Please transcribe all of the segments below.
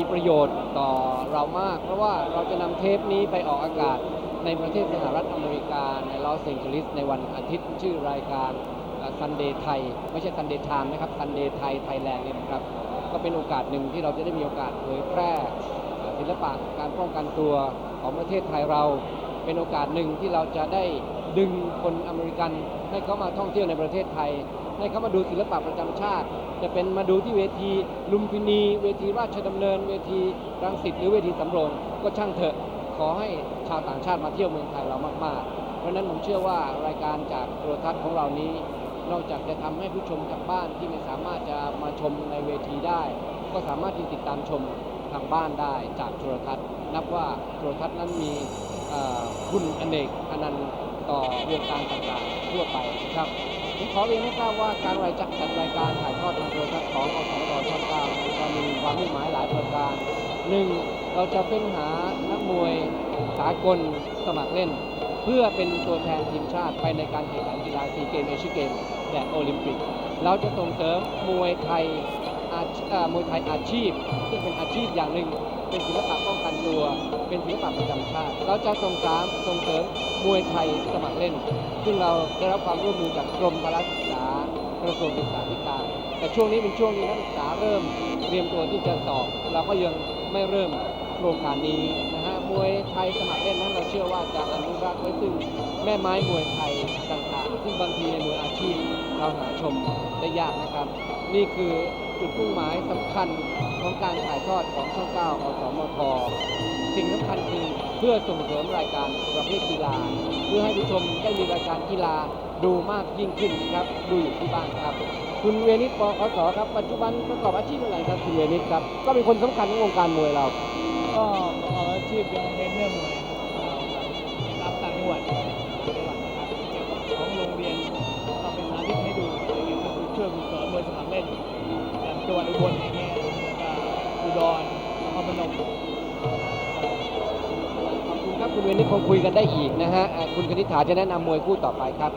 มีประโยชน์ต่อเรามาก เพราะว่าเราจะนำเทปนี้ไปออกอากาศในประเทศสหรัฐอเมริกาในลอสแองเจลิสในวันอาทิตย์ชื่อรายการซันเดย์ไทยไม่ใช่ซันเดย์ไทม์นะครับซันเดย์ไทยไทยแลนด์นี่นะครับ ก็เป็นโอกาสหนึ่งที่เราจะได้มีโอกาสเผยแพร่ศิลปะการป้องกันตัวของประเทศไทยเราเป็นโอกาสหนึ่งที่เราจะได้ดึงคนอเมริกันให้เขามาท่องเที่ยวในประเทศไทย ให้เขามาดูศิลปะประจำชาติ จะเป็นมาดูที่เวทีลุมพินี เวทีราชดำเนิน เวทีรังสิตหรือเวทีสำโรงก็ช่างเถอะขอให้ชาวต่างชาติมาเที่ยวเมืองไทยเรามากๆ เพราะฉะนั้นผมเชื่อว่ารายการจากโทรทัศน์ของเรานี้ นอกจากจะทำให้ผู้ชมทางบ้านที่ไม่สามารถจะมาชมในเวทีได้ ก็สามารถที่ติดตามชมทางบ้านได้จากโทรทัศน์ นับว่าโทรทัศน์นั้นมีคุณอเนกอนันต์ต่อวงการต่างๆทั่วไปครับ ผมขอเรียนให้ทราบว่าการรายจัดจัดรายการถ่ายทอดทางโทรทัศน์ของอสมทช่องเก้าเรามีความมุ่งหมายหลายประการหนึ่งเราจะเป็นหานักมวยสากลสมัครเล่น เพื่อเป็นตัวแทนทีมชาติไปในการแข่งขันกีฬาซีเกมเอเชียเกมและโอลิมปิก เราจะส่งเสริมมวยไทยอาชีเอ่อมวยไทยอาชีพ ซึ่งเป็นอาชีพอย่างหนึ่ง เป็นศิลปะป้องกันตัว เป็นศิลปะประจำชาติเราจะส่งสริมส่งเสริมมวยไทยสมัครเล่น ซึ่งเราได้รับความร่วมมือจากกรมพละศึกษากระทรวงศึกษาธิการ แต่ช่วงนี้เป็นช่วงที่นักศึกษาเริ่มเตรียมตัวที่จะสอบ เราก็ยังไม่เริ่มโครงการนี้นะฮะมวยไทยสมัครเล่นนั้นเราเชื่อว่าจะอนุรักษ์ไว้ซึ่งแม่ไม้มวยไทยต่าง ซึ่งบางทีในมวยอาชีพเราหาชมได้ยากนะครับ นี่คือจุดมุ่งหมายสำคัญของการถ่ายทอดของช่อง9อสมทสิ่งสำคัญคือเพื่อส่งเสริมรายการประเภทกีฬา เพื่อให้ผู้ชมได้มีรายการกีฬาดูมากยิ่งขึ้นนะครับ ดูอยู่ที่บ้านครับ คุณเวนิตปอสครับ ปัจจุบันประกอบอาชีพอะไรครับคุณเวนิตครับ ก็เป็นคนสำคัญของวงการมวยเรา ก็ประกอบอาชีพเป็นเคุณครับคุณเวนิตคงคุยกันได้อีกนะฮะคุณคณิษฐาจะแนะนำมวยคู่ต่อไปครับ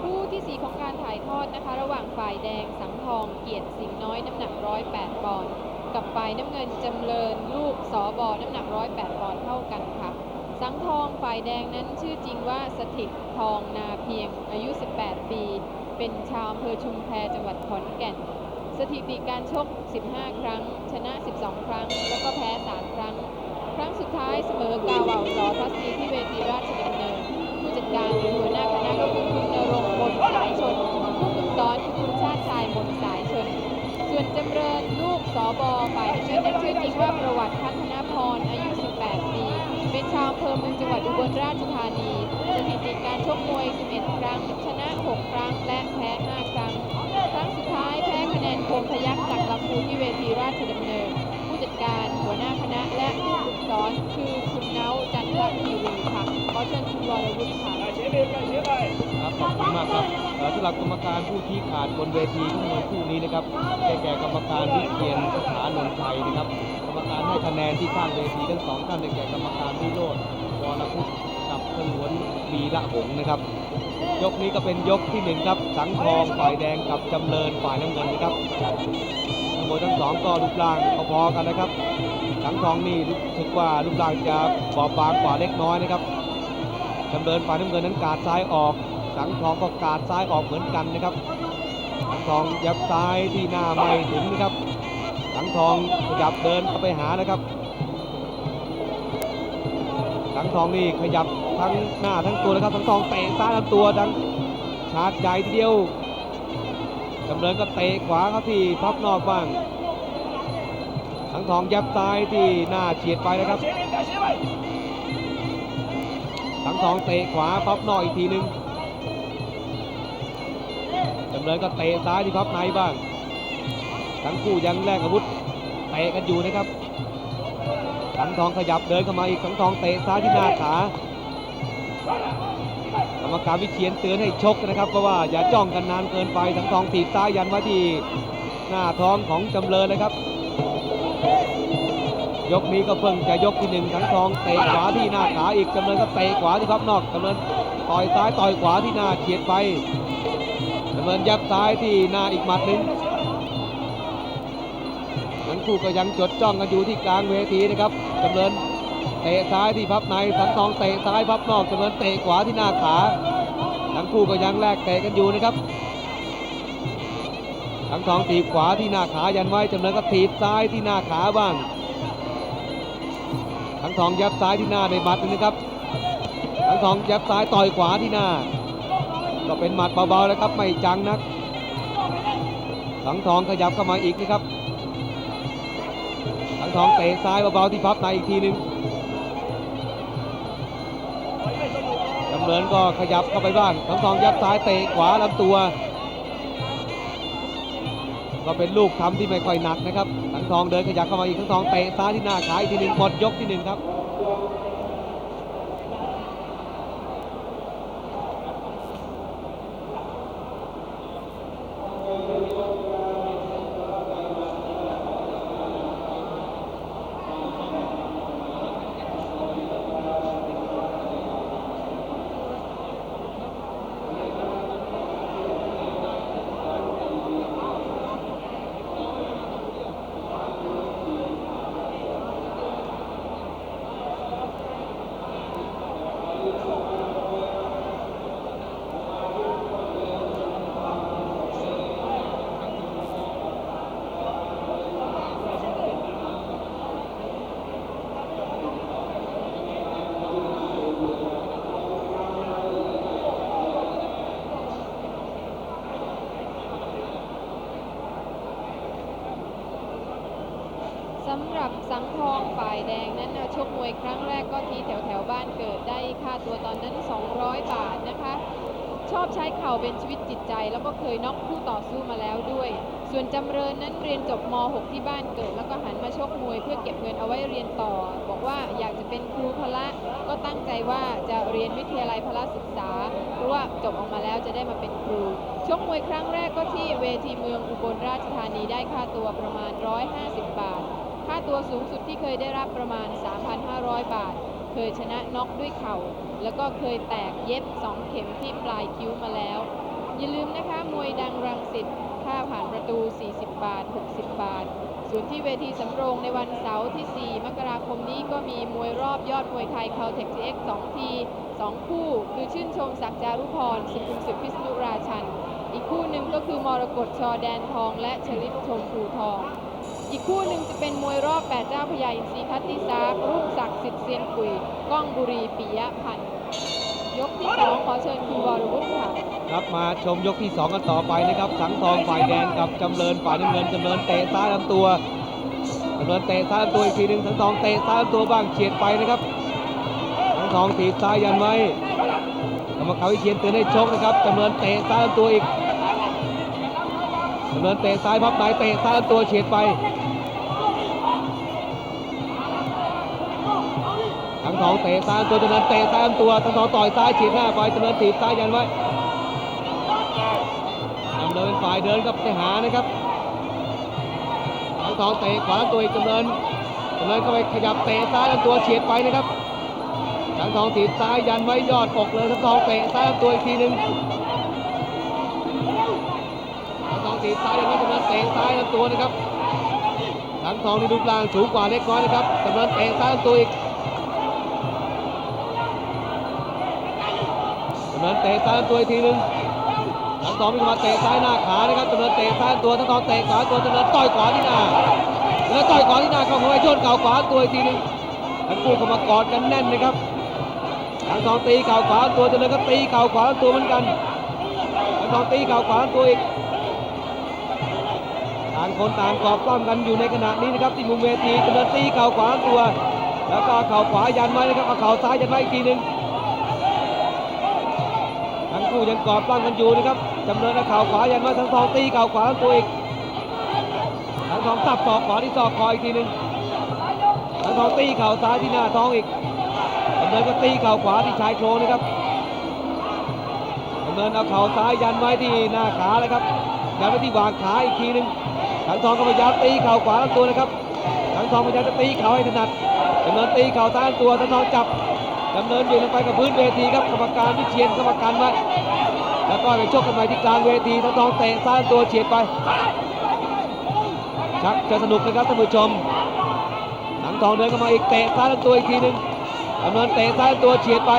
คู่ที่4ของการถ่ายทอดนะคะ ระหว่างฝ่ายแดงสังทองเกียรติสิงห์น้อยน้ำหนัก108ปอนด์กับฝ่ายน้ำเงินจำเริญลูกสอบอน้ำหนัก108ปอนด์เท่ากันค่ะ สังทองฝ่ายแดงนั้นชื่อจริงว่าสถิตทองนาเพียงอายุ 18 ปี เป็นชาวอำเภอชุมแพจังหวัดขอนแก่น สถิติการชก 15 ครั้ง ชนะ 12 ครั้ง แล้วก็แพ้ 3 ครั้ง ครั้งสุดท้ายเสมอกาเหว่าสอทัศนีที่เวทีราชดำเนินผู้จัดการหรือหัวหน้าคณะก็คือคุณนรงค์มนสายชน ผู้ฝึกสอนคือคุณชาติชายมนสายชน ส่วนจำเริญลูกสอบอฝ่ายน้ำเงินนั้นชื่อจริงว่าประวัติพัฒนพรอายุ 18 ปี เป็นชาวอำเภอเมืองจังหวัดอุบลราชธานีสถิติการชกมวย 11 ครั้ง ชนะ 6 ครั้ง และแพ้ 5 ครั้ง ครั้งสุดท้ายแพ้คะแนนคมพยักจากลำพูนที่เวทีราชดำเนิน ผู้จัดการหัวหน้าคณะและผู้ สอนคือคุณเนาจันทคีรีค่ะขอเชิญคุณวรวุฒิค่ะครับขอบคุณมากครับสำหรับกรรมการผู้ชี้ขาดบนเวทีทุกมวยคู่นี้นะครับได้แก่กรรมการวิเชียนสถานนท์ชัยนะครับกรรมการให้คะแนนที่ข้างเวทีทั้งสองท่านได้แก่กรรมการวิโรจน์วรพุทธกับสงวนวีระหงส์นะครับ ยกนี้ก็เป็นยกที่หนึ่งครับ สังทองฝ่ายแดงกับจำเริญฝ่ายน้ำเงินนะครับ ทั้งหมดทั้งสองก็รูปร่างพอๆกันนะครับสังทองนี่รู้สึกว่ารูปร่างจะบอบบางกว่าเล็กน้อยนะครับจำเริญฝ่ายน้ำเงินนั้นกาดซ้ายออก สังทองก็กาดซ้ายออกเหมือนกันนะครับสังทองยับซ้ายที่หน้าไม่ถึงนะครับ สังทองขยับเดินเข้าไปหานะครับ สังทองนี่ขยับทั้งหน้าทั้งตัวนะครับ สังทองเตะซ้ายทั้งตัวดังชาร์จใหญ่ทีเดียว จำเริญก็เตะขวาเข้าที่พับนอกบ้างสังทองยับซ้ายที่หน้าเฉียดไปนะครับสังทองเตะขวาพับนอกอีกทีนึงจำเริญก็เตะซ้ายที่พับในบ้าง ทั้งคู่ยังแลกอาวุธเตะกันอยู่นะครับสังทองขยับเดินเข้ามาอีกสังทองเตะซ้ายที่หน้าขา รรมการวิเชียนเตือนให้ชกนะครับเพราะว่าอย่าจ้องกันนานเกินไปสังทองถีบซ้ายยันไว้ที่หน้าท้องของจำเริญเลยครับ ยกนี้ก็เพิ่งจะยกที่หนึ่งสังทองเตะขวาที่หน้าขาอีกจำเริญก็เตะขวาที่พับนอกจำเริญต่อยซ้ายต่อยขวาที่หน้าเฉียดไปจำเริญยับซ้ายที่หน้าอีกหมัดหนึ่งสังทั้งคู่ก็ยังจดจ้องกันอยู่ที่กลางเวทีนะครับจำเริญ เตะซ้ายที่พับในสังทองเตะซ้ายพับนอกจำเริญเตะขวาที่หน้าขาทั้งคู่ก็ยังแลกเตะกันอยู่นะครับสังทองถีขวาที่หน้าขายันไว้จำเริญก็ถีบซ้ายที่หน้าขาบ้างสังทองยับซ้ายที่หน้าในหมัดนะครับสังทองยับซ้ายต่อยขวาที่หน้า ก็เป็นหมัดเบาๆแล้วครับไม่จังนักสังทองขยับเข้ามาอีกนะครับสังทองเตะซ้ายเบาๆที่พับในอีกทีหนึงำเรินก็ขยับเข้าไปบ้างสังทองยับซ้ายเตะขวาลำตัว ก็เป็นลูกทำที่ไม่ค่อยหนักนะครับสังทองเดินขยับเข้ามาอีกสังทองเตะซ้ายที่หน้าขาอีกทีหนึ่งหมดยกที่หนึ่งครับำหรับสังทองฝ่ายแดงนั้นนะชกมวยครั้งแรกก็ที่แถวแถวบ้านเกิดได้ค่าตัวตอนนั้น 200 บาทนะคะ ชอบใช้เข่าเป็นชีวิตจิตใจ แล้วก็เคยน็อกคู่ต่อสู้มาแล้วด้วย ส่วนจำเริญนั้นเรียนจบม .6 ที่บ้านเกิด แล้วก็หันมาชกมวยเพื่อเก็บเงินเอาไว้เรียนต่อ บอกว่าอยากจะเป็นครูพละก็ตั้งใจว่าจะเรียนวิทยาลัยพละศึกษาเพราะว่าจบออกมาแล้วจะได้มาเป็นครูชกมวยครั้งแรกก็ที่เวทีเมืองอุบลราชธานีได้ค่าตัวประมาณ 150 บาท ค่าตัวสูงสุดที่เคยได้รับประมาณ 3,500 บาท เคยชนะน็อกด้วยเข่า แล้วก็เคยแตกเย็บ 2 เข็มที่ปลายคิ้วมาแล้ว อย่าลืมนะคะมวยดังรังสิตค่าผ่านประตู 40 บาท 60 บาท ส่วนที่เวทีสำโรงในวันเสาร์ที่ 4 มกราคมนี้ก็มีมวยรอบยอดมวยไทยคาเทคซีเอ็กซ์2ที2คู่คือชื่นชมศักดิ์จารุพรสิคุณศึกพิษณุราชัน อีกคู่หนึ่งก็คือมรกตชอแดนทอง และชลิตชมพูทอง อีกคู่หนึ่งจะเป็นมวยรอบ8เจ้าพญาอินทรีทัตติซากรุ่งศักดิ์สิทธิ์เซียนกุยก้องบุรีปิยะพันธ์ยกที่2ขอเชิญคุณวรวุฒิค่ะครับมาชมยกที่ 2 กันต่อไปนะครับ สังทองฝ่ายแดงกับจำเริญฝ่ายน้ำเงินจำเริญเตะซ้ายลำตัวจำเริญเตะซ้ายลำตัวอีกทีหนึ่งสังทองเตะซ้ายลำตัวบ้างเฉียดไปนะครับสังทองถีบซ้ายยันไว้กรรมการวิเชียนเตือนให้ชกนะครับจำเริญเตะซ้ายลำตัวอีก เริญเตะซ้ายพับในเตะซ้ายตัวเฉียดไปสังทองเตะซ้ายตัวจำเริญเตะซ้ายตัวสังทองต่อยซ้ายเฉียดหน้าไปจำเริญถีบซ้ายยันไว้จำเริญเป็นฝ่ายเดินกับไปหานะครับทั้งสองเตะขวาตัวจำเริญจำเริญเข้าไปขยับเตะซ้ายตัวเฉียดไปนะครับทั้งสองถีบซ้ายยันไว้ยอดอกเลยทั้งสองเตะซ้ายตัวอีกทีหนึ่ง ทั้งสองถีบซ้ายนไว้จำเริญเตะซ้ายลำตัวนะครับทั้งสองในรูปร่างสูงกว่าเล็กน้อยนะครับจำเริญเตะซ้ายลำตัวอีกจำเริญเตะซ้ายลำตัวอีกทีหนึ่งทั้งสองมีมาเตะซ้ายหน้าขานะครับจำเริญเตะซ้ายตัวทั้งสองเตะขวาตัวจำเริญต่อยขวาที่หน้าแล้วต่อยขวาที่หน้าเข้าเข้าไปชนเข่าขวาตัวอีกทีหนึงทั้งคู่เข้ามากอดกันแน่นนะครับทั้งสองตีเข่าขวาตัวจำเริญก็ตีเข่าขวาตัวเหมือนกันทั้งสองตีเข่าขวาตัวอีกางคนต่างกอบกล้อมกันอยู่ในขณะนี้นะครับที่มุมเวทีจำเริญตีเข่าขวาตัว แล้วก็เข่าขวายันไว้นะครับเอาเข่าซ้ายยันไว้อีกทีหนึ่งทั้งคู่ยังกอดปล้ำกันอยู่นะครับจำเริญเอาเข่าขวายันมาทั้งทองตีเข่าขวาตัวอีกทั้งทองตับศอกขวาที่ศอกคออีกทีหนึ่งทั้งทองตีเข่าซ้ายที่หน้าท้องอีกจำเริญก็ตีเข่าขวาที่ชายโครงนะครับจำเริญเอาเข่าซ้ายยันไว้ที่หน้าขาเลยครับยันไว้ที่วางขาอีกทีหนึ่ง ทั้งทองก็พยายามตีเข่าขวาทั้งตัวนะครับทั้งทองพยายามจะตีเข่าให้ถนัดจำเริญตีเข่าซ้ายทั้งตัวทั้งทองจับดำเนินอยู่ลงไปกับพื้นเวทีครับกรรมการวิเชียนกรรมการไว้แล้วก็ไปชกกันใหม่ที่กลางเวทีทั้งทองเตะซ้ายตัวเฉียดไปชักจะสนุกนะครับท่านผู้ชมสังทองเดินเข้ามาอีกเตะซ้ายลำตัวอีกทีหนึ่งจำเนินเตะซ้ายตัวเฉียดไป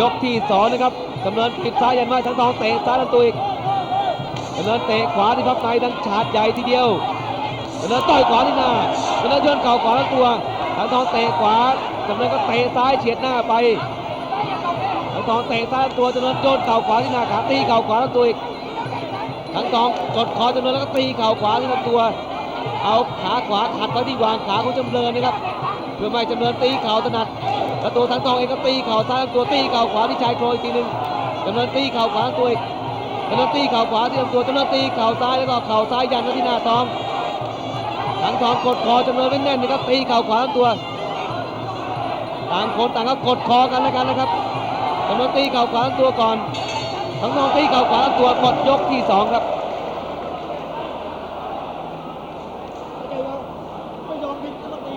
ยกที่สองนะครับจำเนินปิดซ้ายยันมาสังทองเตะซ้ายลำตัวอีก เนินเตะขวาที่พับในดังฉาดใหญ่ทีเดียวจำเนินต่อยขวาที่หน้าจำเนินโยนเข่าขวาลำตัวสังทองเตะขวาจำเนินก็เตะซ้ายเฉียดหน้าไปสังทองเตะซ้ายตัวจำเนินโยนเข่าขวาที่หน้าขาตีเข่าขวาลำตัวอีกทั้งสองกดคอจำเริญแล้วก็ตีเข่าขวาที่ลำตัว เอาขาขวาขัดไว้ที่วางขาของจำเริญนะครับเพื่อไม่จำเริญตีเข่าถนัดแล้วตัวทั้งสองเองก็ตีเข่าซ้ายตัวตีเข่าขวาที่ชายโครอีกทีหนึ่งจำเริญตีเข่าขวาตัวอีก จำเริญตีเข่าขวาที่ลำตัวจำเริญตีเข่าซ้ายแล้วก็เข่าซ้ายยันไว้ที่หน้าท้องทั้งสองกดคอจำนวนไว้แน่นนะครับตีเข่าขวาลำตัวต่างคนต่างก็กดคอกันแล้วกันนะครับจำนวนตีเข่าขวาลำตัวก่อนทั้งสองตีเข่าขวาลำตัวกดยกที่สองครับ ไม่ยอมบินก็ต้องตี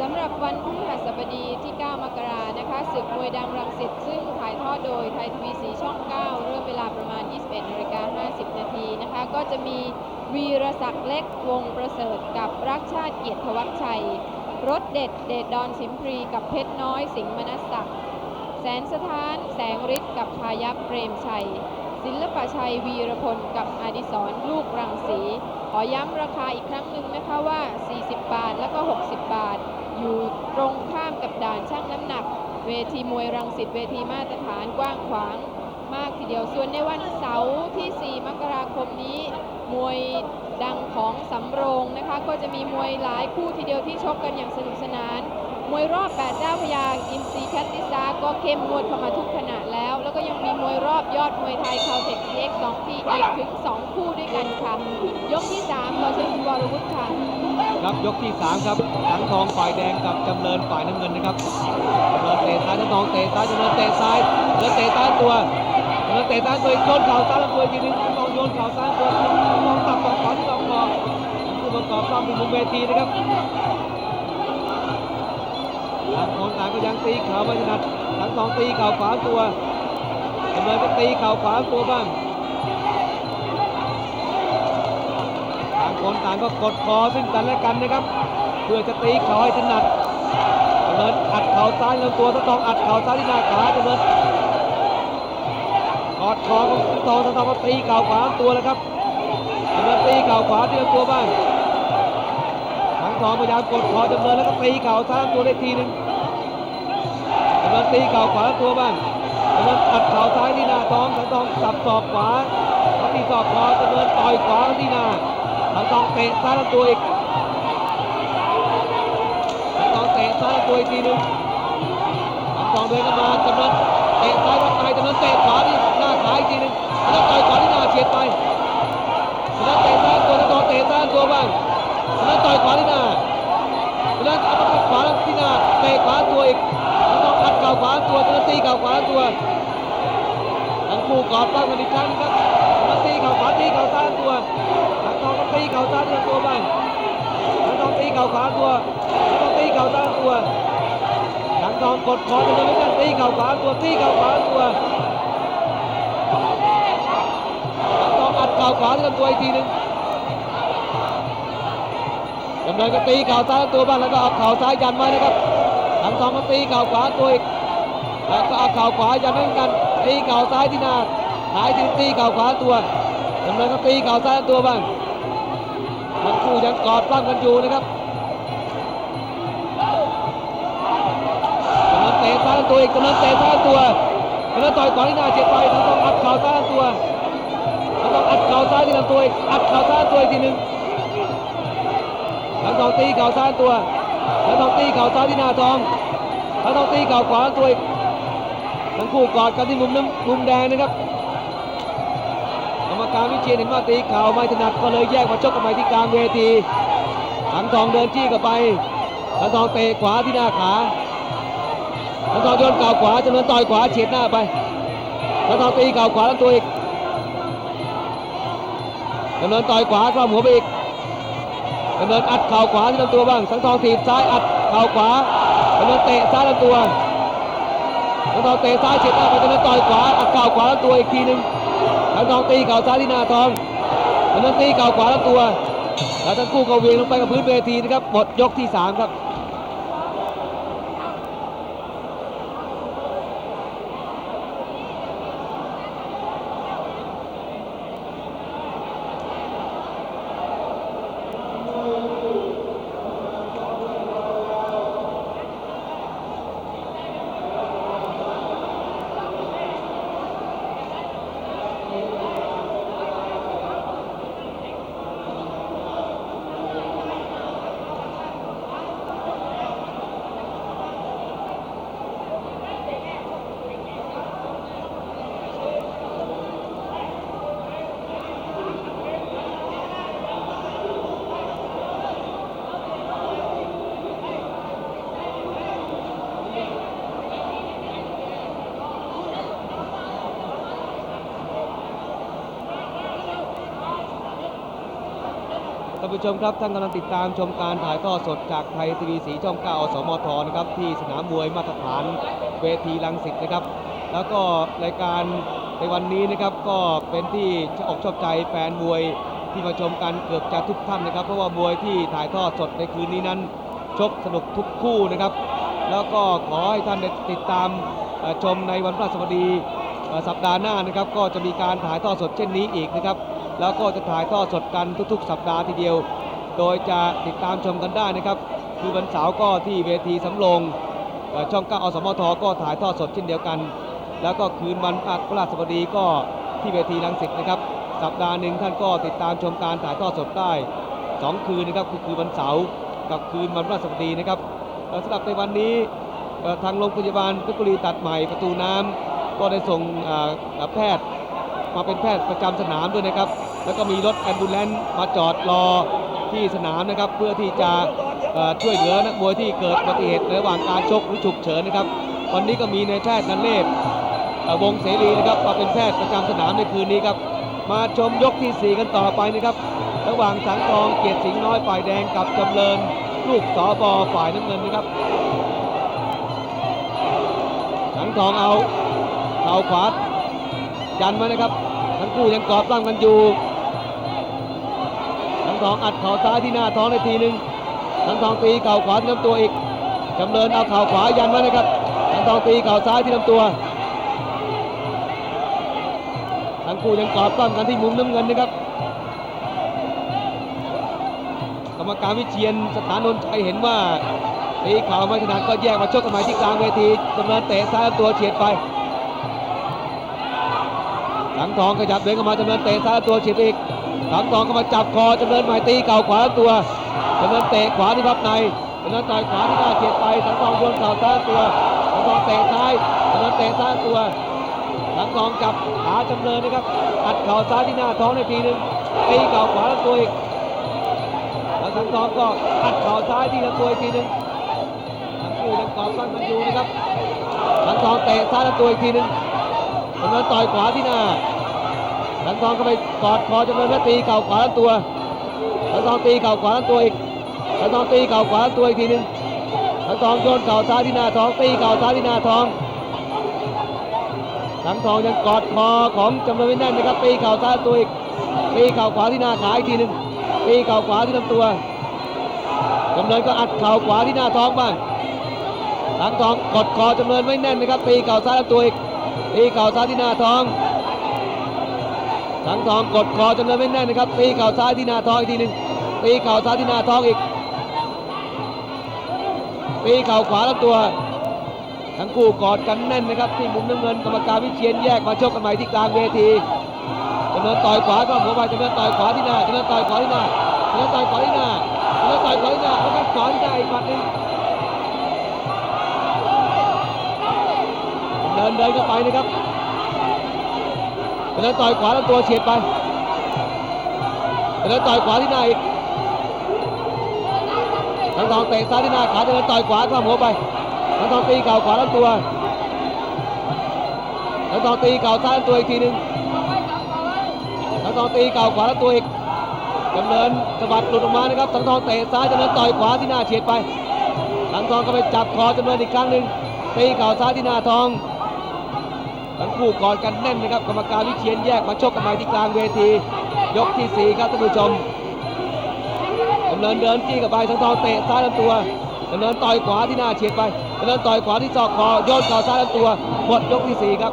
สำหรับวันพฤหัสบดีที่ 9 มกรานะคะศึกม วยดังรังสิตซึ่งถ่ายทอดโดยไทยทีวีสีช่อง 9 เริ่มเวลาประมาณ 21นาฬิกา50 นาทีนะคะ ก็จะมีวีรศักดิ์เล็กวงประเสริฐกับรักชาติเกียรติวัชชัย รถเด็ดเดดดอนสิมพรีกับเพชรน้อยสิงห์มนัสศักดิ์แสนสถานแสงฤทธิ์กับพายัพเปรมชัย ศิลปชัยวีรพลกับอดิศรลูกรังสี ขอย้ำราคาอีกครั้งหนึ่งนะคะว่า 40 บาทแล้วก็ 60 บาท อยู่ตรงข้ามกับด่านช่างน้ำหนัก เวทีมวยรังสิตเวทีมาตรฐานกว้างขวางมากทีเดียว ส่วนในวันเสาร์ที่ 4 มกราคมนี้ มวยดังของสำโรงนะคะ ก็จะมีมวยหลายคู่ทีเดียวที่ชกกันอย่างสนุกสนาน มวยรอบ8เจ้าพยาอิมซีแคทติซาก็เข้มงวดเข้ามาทุกขณะแล้ว แล้วก็ยังมีมวยรอบยอดมวยไทยคาวเทคเอ็กสองทีอีกถึง 2 คู่ด้วยกันค่ะ ยกที่3ขอเชิญคุณวรวุฒิค่ะ ครับยกที่ 3 ครับทั้งทองฝ่ายแดงกับจำเริญฝ่ายน้ำเงินนะครับจำเริญเตะซ้ายทั้งทองเตะซ้ายจำเริญเตะซ้ายจำเริญเตะซ้ายตัวจำเริญเตะซ้ายตัวโยนเข่าซ้ายลำตัวอีกทีหนึงทั้งทองโยนเข่าซ้ายตัวทั้งทองตับต่อขอที่ต่อคอผู้ประกอบซ้อมที่มุมเวทีนะครับต่างคนต่างก็ยังตีเข่าไม่ถนัดทั้งทองตีเข่าขวาตัวจำเริญก็ตีเข่าขวาตัวบ้าง ต่างคนต่างก็กดคอซึ่งกันและกันนะครับ เพื่อจะตีเข่าให้ถนัดจำเนินอัดเข่าซ้ายลำตัวตะตองอัดเข่าซ้ายที่หน้าขาจำเนินกอดคอของตะตองตะตองก็ตีเข่าขวาตัวแล้วครับจำเนินตีเข่าขวาที่ลำตัวบ้างทั้งทองพยายามกดคอจำเนินแล้วก็ตีเข่าซ้ายตัวได้ทีหนึงจำเนินตีเข่าขวาตัวบ้างจำเนินอัดเข่าซ้ายที่หน้าท้องทั้งทองสับศอกขวาเขาตีศอกขวาจำเนินต่อยขวาที่หน้า ทั้งสองเตะซ้ายลำตัวอีกทั้งสองเตะซ้ายลำตัวอีกทีหนึงทั้งสองเดินเข้ามาจำนวนเตะซ้ายวัดในจำนวนเตะขวาที่หน้าขาอีกทีหนึงแล้วต่อยขวาที่หน้าเฉียดไปแล้วเตะซ้ายตัวทั้งสองเตะซ้ายตัวบ้างแล้วต่อยขวาที่หน้าแล้วอัปเอร์คัตขวาที่หน้าเตะขวาตัวอีกแล้วต้องอัดเข่าขวาตัวจำนวนตีเข่าขวาตัวทั้งคู่กอดตั้งกันอีกครั้งนะครับจำนวนตีเข่าขวาตีเข่าซ้ายตัว ตีเข่าซ้ายลำตัวบ้างทั้งทองตีเข่าขวาตัวทั้งทองตีเข่าซ้ายตัวทั้งทองกดคอจนไม่กันตีเข่าขวาตัวตีเข่าขวาตัวทั้งทองอัดเข่าขวาที่ลำตัวอีกทีหนึ่งจำเลยก็ตีเข่าซ้ายตัวบ้างแล้วก็เอาเข่าซ้ายยันไว้นะครับทั้งทองก็ตีเข่าขวาตัวอีกแล้วก็เอาเข่าขวายันไว้เหมือนกันตีเข่าซ้ายที่หน้าหายทีตีเข่าขวาตัวจำเนินก็ตีเข่าซ้ายตัวบ้าง ทั้งคู่ยังกอดปล้ำกันอยู่นะครับกำลังเตะซ้ายตัวอีกกำลังเตะซ้ายตัวกำลังต่อยก่อนที่หน้าเจ็บไปทั้งต้องอัดเข่าซ้ายตัวทั้งต้องอัดเข่าซ้ายที่ลำตัวอีกอัดเข่าซ้ายตัวอีกทีหนึ่งทั้งต้องตีเข่าซ้ายตัวทั้งต้องตีเข่าซ้ายที่หน้าท้องทั้งต้องตีเข่าขวาตัวอีกทั้งคู่กอดกันที่มุมน้ำมุมแดงนะครับ การวิเชียนเห็นว่าตีเข่าไม่ถนัดก็เลยแยกมาชกกันใหม่ที่กลางเวทีถังทองเดินจี้เข้าไปถังทองเตะขวาที่หน้าขาถังทองโยนเข่าขวาจำนวนต่อยขวาเฉียดหน้าไปถังทองตีเข่าขวาลำตัวอีกจำนวนต่อยขวาครอบหัวไปอีกจำนวนอัดเข่าขวาที่ลำตัวบ้างสังทองถีบซ้ายอัดเข่าขวาจำนวนเตะซ้ายลำตัวสังทองเตะซ้ายเฉียดหน้าไปจำนวนต่อยขวาอัดเข่าขวาลำตัวอีกทีหนึ่ง แล้วน้องตีเข่าซ้ายที่หน้าทองทั้งทองตีเข่าขวาลำตัว แล้วทั้งคู่ก็เวียงลงไปกับพื้นเวทีนะครับหมดยกที่3ครับ ผู้ชมครับท่านกำลังติดตามชมการถ่ายทอดสดจากไทยทีวีสีช่อง9อสมทนะครับที่สนามมวยมาตรฐานเวทีลังสิตนะครับ แล้วก็รายการในวันนี้นะครับก็เป็นที่อกชอบใจแฟนมวยที่มาชมกันเกือบจะทุกท่านนะครับ เพราะว่ามวยที่ถ่ายทอดสดในคืนนี้นั้นชกสนุกทุกคู่นะครับ แล้วก็ขอให้ท่านได้ติดตามชมในวันพฤหัสบดีสัปดาห์หน้านะครับ ก็จะมีการถ่ายทอดสดเช่นนี้อีกนะครับ แล้วก็จะถ่ายทอดสดกันทุกๆ สัปดาห์ทีเดียว โดยจะติดตามชมกันได้นะครับ คือวันเสาร์ก็ที่เวทีสำโรงเอ่อช่อง9อสมทก็ถ่ายทอดสดเช่นเดียวกัน แล้วก็คืนวันพฤหัสบดีก็ที่เวทีลังสิตนะครับ สัปดาห์หนึ่งท่านก็ติดตามชมการถ่ายทอดสดได้ 2 คืนนะครับคือคืนวันเสาร์กับคืนวันพฤหัสบดีนะครับสำหรับในวันนี้ทางโรงพยาบาลเพชรบุรีตัดใหม่ประตูน้ำก็ได้ส่งแพทย์มาเป็นแพทย์ประจำสนามด้วยนะครับ แล้วก็มีรถแอมบูเลนซ์มาจอดรอที่สนามนะครับ เพื่อที่จะช่วยเหลือนักมวยที่เกิดอุบัติเหตุระหว่างการชกหรือฉุกเฉินนะครับ วันนี้ก็มีนายแพทย์นันเลศวงเสรีนะครับมาเป็นแพทย์ประจำสนามในคืนนี้ครับ มาชมยกทีสี่ 4 กันต่อไปนะครับ ระหว่างสังทองเกียรติสิงห์น้อยฝ่ายแดงกับจำเริญลูกสอบอฝ่ายน้ำเงินนะครับสังทองเอาเข่าขวายันมานะครับ ทั้งคู่ยังกอดปล้ำกันอยู่ ทองอัดเข่าซ้ายที่หน้าท้องในทีหนึ่งทั้งทองตีเข่าขวาที่ลำตัวอีกจำเริญเอาเข่าขวายันมานะครับทั้งทองตีเข่าซ้ายที่ลำตัวทั้งคู่ยังกอดปล้ำกันที่มุมน้ำเงินนะครับกรรมการวิเชียนสถานนนท์ชัยเห็นว่าตีเข่าไม่ถนัดก็แยกมาชกกันใหม่ที่กลางเวทีจำเริญเตะซ้ายลำตัวเฉียดไปสังทองขยับเดินเข้ามาจำเริญเตะซ้ายตัวเฉียดอีก สังทองก็มาจับคอจำเริญใหม่ตีเข่าขวาตัวจำเริญเตะขวาที่พับในจำเริญต่อยขวาที่หน้าเฉียดไปสังทองโยนเข่าซ้ายตัวสังทองเตะซ้ายจำเริญเตะซ้ายตัวสังทองจับขาจำเริญนะครับอัดเข่าซ้ายที่หน้าท้องในทีหนึ่งตีเข่าขวาลำตัวอีกแล้วสังทองก็อัดเข่าซ้ายที่ลำตัวอีกทีหนึ่งทั้งคู่ยังกอดฟันกันอยู่นะครับสังทองเตะซ้ายลำตัวอีกทีหนึ่งจำเริญต่อยขวาที่หน้า สังทองก็ไปกอดคอจำเริญแล้วตีเข่าขวาทั้งตัวสังทองตีเข่าขวาทั้งตัวอีกสังทองตีเข่าขวาทั้งตัวอีกทีหนึงสังทองโยนเข่าซ้ายที่หน้าท้องตีเข่าซ้ายที่หน้าท้องสังทองยังกอดคอของจำเริญไว้แน่นนะครับตีเข่าซ้ายตัวอีกตีเข่าขวาที่หน้าขาอีกทีหนึงตีเข่าขวาที่ลำตัวจำเริญก็อัดเข่าขวาที่หน้าท้องบ้างสังทองกดคอจำเริญไว้แน่นนะครับตีเข่าซ้ายลำตัวอีกตีเข่าซ้ายที่หน้าท้อง สังทองกดคอจำเนินไม่แน่นนะครับ ตีเข่าซ้ายที่หน้าท้องอีกทีหนึ่งตีเข่าซ้ายที่หน้าท้องอีก ตีเข่าขวาลำตัว ทั้งคู่กอดกันแน่นนะครับที่มุมน้ำเงินกรรมการวิเชียนแยกมาชกกันใหม่ที่กลางเวทีจำเนินต่อยขวาก็หัวไปจำเนินต่อยขวาที่หน้าจำเนินต่อยขวาที่หน้าจำเนินต่อยขวาที่หน้าจำเนินต่อยขวาที่หน้าแล้วก็ขวาที่หน้าอีกหมัดหนึงเดินเดินเข้าไปนะครับ จำเนินต่อยขวาลำตัวเฉียดไปจำเนินต่อยขวาที่หน้าอีกทั้งทองเตะซ้ายที่หน้าขาจำเนินต่อยขวาข้ามหัวไปทั้งทองตีเข่าขวาลำตัวทั้งทองตีเข่าซ้ายลำตัวอีกทีหนึ่งทั้งทองตีเข่าขวาลำตัวอีกจำเนินสะบัดหลุดออกมานะครับทั้งทองเตะซ้ายจำเนินต่อยขวาที่หน้าเฉียดไปทั้งทองก็ไปจับคอจำเนินอีกครั้งหนึ่งตีเข่าซ้ายที่หน้าทอง ทั้งคู่กอดกันแน่นนะครับกรรมการวิเชียนแยกมาชกกันใหม่ที่กลางเวที ยกที่สี่ครับท่านผู้ชมดำเนินเดินจี้กับไปทั้งทองเตะซ้ายลำตัวดำเนินต่อยขวาที่หน้าเฉียดไปดำเนินต่อยขวาที่ศอกคอโยนเข่าซ้ายลำตัวหมดยกที่สี่ครับ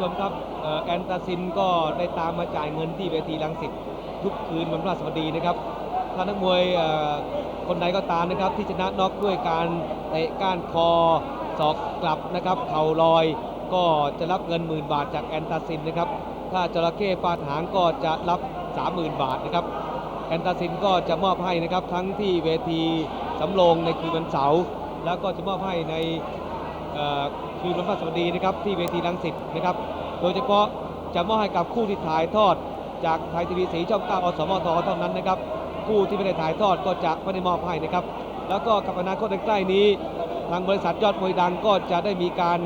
ผู้ชมครับแอนตาซินก็ได้ตามมาจ่ายเงินที่เวทีรังสิตทุกคืนวันพฤหัสบดีนะครับถ้านักมวยคนใดก็ตามนะครับ ที่ชนะน็อกด้วยการเตะก้านคอศอกกลับนะครับ เข่าลอยก็จะรับเงินหมื่นบาทจากแอนตาซินนะครับ ถ้าจระเข้ฟาดหางก็จะรับ 30,000 บาทนะครับ แอนตาซินก็จะมอบให้นะครับทั้งที่เวทีสำโรงในคืนวันเสาร์แล้วก็จะมอบให้ใน คืนวันพฤหัสดีนะครับที่เวทีรังสิตนะครับ โดยเฉพาะจะมอบให้กับคู่ที่ถ่ายทอด จากไทยทีวีสีช่อง9อสมทเท่านั้นนะครับคู่ที่ไม่ได้ถ่ายทอดก็จะไม่ได้มอบให้นะครับ แล้วก็กับอนาคตใกล้นี้ ทางบริษัทยอดมวยดังก็จะได้มีการ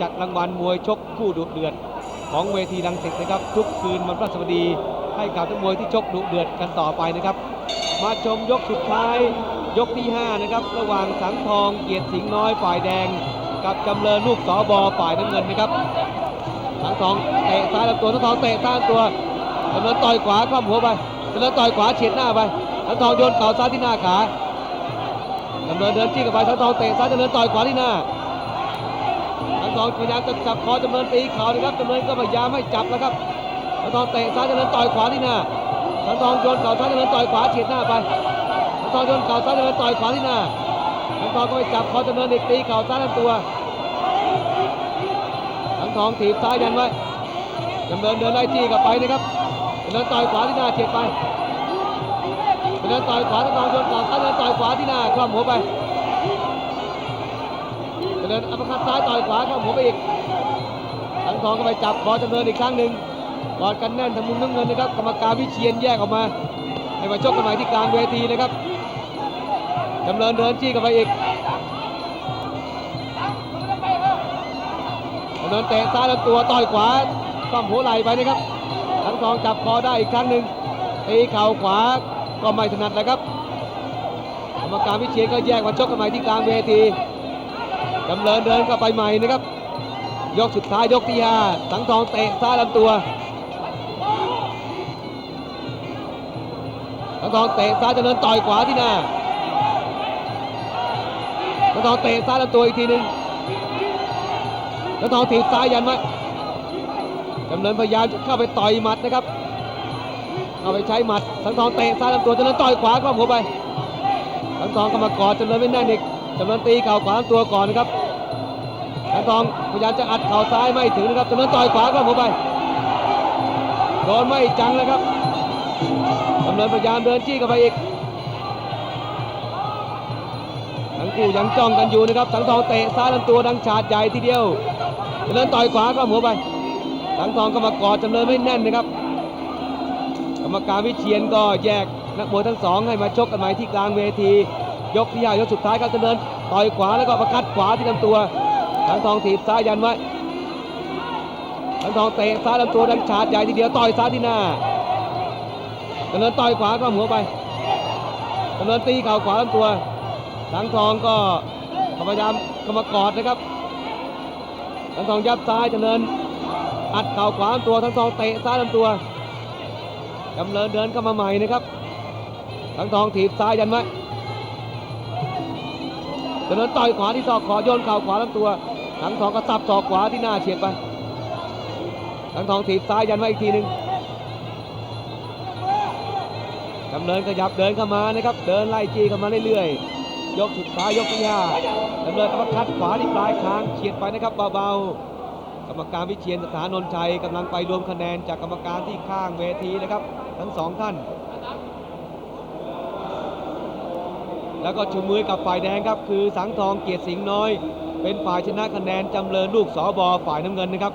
จัดรางวัลมวยชกคู่ดุเดือดของเวทีรังสิตนะครับ ทุกคืนวันพฤหัสดีให้กับนักมวยที่ชกดุเดือดกันต่อไปนะครับ มาชมยกสุดท้ายยกที่ 5 นะครับ ระหว่างสังทองเกียรติสิงห์น้อยฝ่ายแดง กับจำเริญลูกสอบอฝ่ายน้ำเงินนะครับสังทองเตะซ้ายลำตัวสังทองเตะซ้ายตัวจำเริญต่อยขวาคว่ำหัวไปจำเริญต่อยขวาเฉียดหน้าไปสังทองโยนเข่าซ้ายที่หน้าขาจำเริญเดินจี้กับไปสังทองเตะซ้ายจำเริญต่อยขวาที่หน้าสังทองพยายามจะจับคอจำเริญตีเข่านะครับจำเริญก็พยายามไม่จับแล้วครับสังทองเตะซ้ายจำเริญต่อยขวาที่หน้าสังทองโยนเข่าซ้ายจำเริญต่อยขวาเฉียดหน้าไปสังทองโดนเข่าซ้ายจำเนินต่อยขวาที่หน้า สังทองก็ไปจับคอจำเนินอีกตีเข่าซ้ายลำตัวสังทองถีบซ้ายยันไว้จำเนินเดินไล่จี้กลับไปนะครับจำเนินต่อยขวาที่หน้าเฉียดไปจำเนินต่อยขวาสังทองโดนเข่าซ้ายจำเนินต่อยขวาที่หน้าคล่อมหัวไปจำเนินอัปคัดซ้ายต่อยขวาคล่อมหัวไปอีกสังทองก็ไปจับคอจำเนินอีกครั้งหนึ่งกอดกันแน่นทางมุมน้ำเงินนะครับกรรมการวิเชียนแยกออกมาให้มาชกกันใหม่ที่กลางเวทีนะครับ จำเริญเดินจี้กันไปอีกจำเริญเตะซ้ายลำตัวต่อยขวาปั้มหัวไหลไปนะครับทั้งสองจับคอได้อีกครั้งหนึ่งตีเข่าขวาก็ไม่ถนัดเลยครับกรรมการวิเชียนก็แยกมาชกกันใหม่ที่กลางเวทีจำเริญเดินเข้าไปใหม่นะครับ ยกสุดท้ายยกที่ห้าสังทองเตะซ้ายลำตัวสังทองเตะซ้ายเจริญต่อยขวาที่หน้า ทองเตะซ้ายลำตัวอีกทีหนึ่งสังทองถีบซ้ายยันไว้จำเริญพยายามเข้าไปต่อยหมัดนะครับ เข้าไปใช้หมัดสังทองเตะซ้ายลำตัวเจริญต่อยขวาครอบหัวไปสังทองก็มากอดจำเริญไม่แน่นอีกจำเริญตีเข่าขวาลำตัวก่อนนะครับสังทองพยายามจะอัดเข่าซ้ายไม่ถึงนะครับจำเริญต่อยขวาก็หัวไปโดนไม่จังเลยครับจำเริญพยายามเดินจี้เข้าไปอีก คู่ยังจ้องกันอยู่นะครับสังทองเตะซ้ายลำตัวดังฉาดใหญ่ทีเดียวจำเริญต่อยขวาก็หัวไป สังทองก็มากอดจำเริญไม่แน่นนะครับ กรรมการวิเชียนก็แยกนักมวยทั้งสองให้มาชกกันใหม่ที่กลางเวที ยกที่ห้ายกสุดท้ายครับจำเริญต่อยขวาแล้วก็ประคัดขวาที่ลำตัว สังทองถีบซ้ายยันไว้สังทองเตะซ้ายลำตัวดังฉาดใหญ่ทีเดียวต่อยซ้ายที่หน้าจำเริญต่อยขวาก็หัวไปจำเริญตีเข่าขวาลำตัว สังทองก็พยายามเข้ามากอดนะครับสังทองยับซ้ายจำเริญอัดเข่าขวาตัวทั้งทองเตะซ้ายลำตัวจำเริญเดินเข้ามาใหม่นะครับทั้งทองถีบซ้ายยันไว้จำเริญต่อยขวาที่ศอกขอโยนเข่าขวาลำตัวทั้งทองก็สับศอกขวาที่หน้าเฉียดไปทั้งทองถีบซ้ายยันไว้อีกทีหนึ่งจำเริญขยับเดินเข้ามานะครับ เดินไล่จี้เข้ามาเรื่อยๆ ยกสุดท้ายยกที่ห้าจำเริญก็มาคัดขวาที่ปลายคางเฉียดไปนะครับเบาๆ กรรมการวิเชียนสถานนนชัยกำลังไปรวมคะแนนจากกรรมการที่ข้างเวทีนะครับ ทั้งสองท่าน แล้วก็ชูมือกับฝ่ายแดงครับ คือสังทองเกียรติสิงห์น้อย เป็นฝ่ายชนะคะแนนจำเริญลูกสอบอฝ่ายน้ำเงินนะครับ